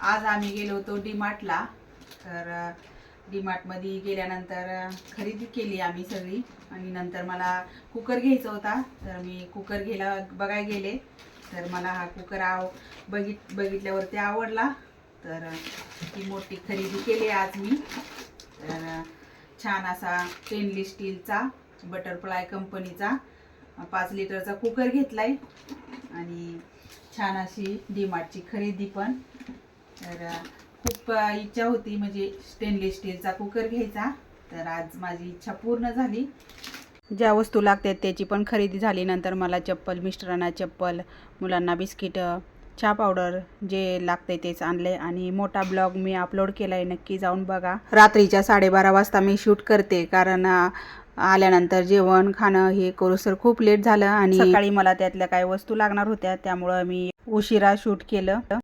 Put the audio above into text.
आज आम्ही गेलो होतो डीमार्टला तर डीमार्टमध्ये गेल्यानंतर खरेदी केली आम्ही सगळी. आणि नंतर मला कुकर घ्यायचा होता. तर मी कुकर घ्यायला बघाय गेले. तर मला हा कुकर आव बघित बघितल्यावरती आवडला. तर ती मोठी खरेदी केली आज मी. तर छान असा स्टेनलेस स्टीलचा बटरफ्लाय कंपनीचा पाच लिटरचा कुकर घेतला आहे आणि छान अशी डीमार्टची खरेदी पण. तर खूप इच्छा होती म्हणजे स्टेनलेस स्टीलचा कुकर घ्यायचा. तर आज माझी इच्छा पूर्ण झाली. ज्या वस्तू लागतात त्याची पण खरेदी झाली. नंतर मला चप्पल मिस्टरांना चप्पल मुलांना बिस्किट चहा पावडर जे लागते तेच आणले. आणि मोठा ब्लॉग मी अपलोड केला आहे नक्की जाऊन बघा. रात्रीच्या साडेबारा वाजता मी शूट करते. कारण आल्यानंतर जेवण खाणं हे करूसर खूप लेट झालं. आणि सकाळी मला त्यातल्या काही वस्तू लागणार होत्या. त्यामुळं मी उशिरा शूट केलं.